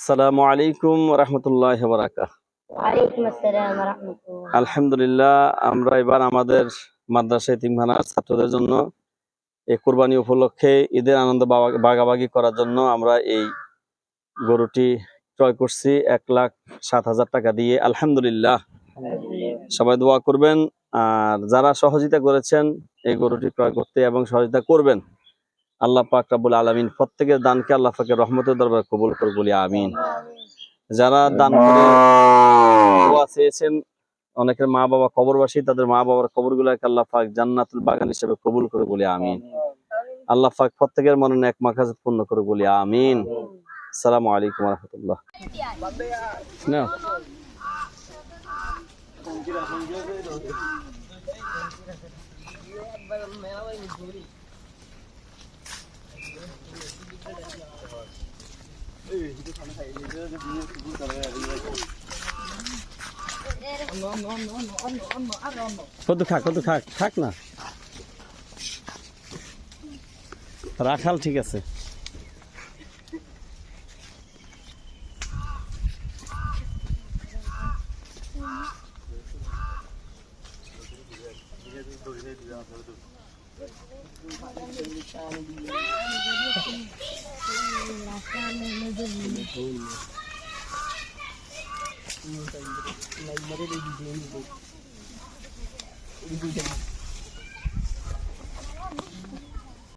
আসসালামু আলাইকুম রহমতুল্লাহ বারাকা আলহামদুলিল্লাহ আমরা এবার আমাদের মাদ্রাসা তিনখানার ছাত্রদের জন্য এই কোরবানি উপলক্ষে ঈদের আনন্দ ভাগাভাগি করার জন্য আমরা এই গরুটি ক্রয় করছি এক লাখ সাত হাজার টাকা দিয়ে। আলহামদুলিল্লাহ। সবাই দোয়া করবেন আর যারা সহযোগিতা করেছেন এই গরুটি ক্রয় করতে এবং সহযোগিতা করবেন আল্লাহ পাক রাব্বুল আলামিন প্রত্যেকের দানকে আল্লাহ পাকের রহমতের দরবার কবুল করে বলি, আমিন। যারা দান করে চেয়েছেন, অনেকের মা বাবা কবরবাসী, তাদের মা বাবার কবর গুলাকে আল্লাহ পাক জান্নাতুল বাগান হিসেবে কবুল করে বলি, আমিন। আল্লাহ পাক প্রত্যেকের মনে এক মাখাজত পূর্ণ করে বলি, আমিন। আসসালামু আলাইকুম রহমতুল্লাহ। না না রাখাল ঠিক আছে Thank you. Thank you.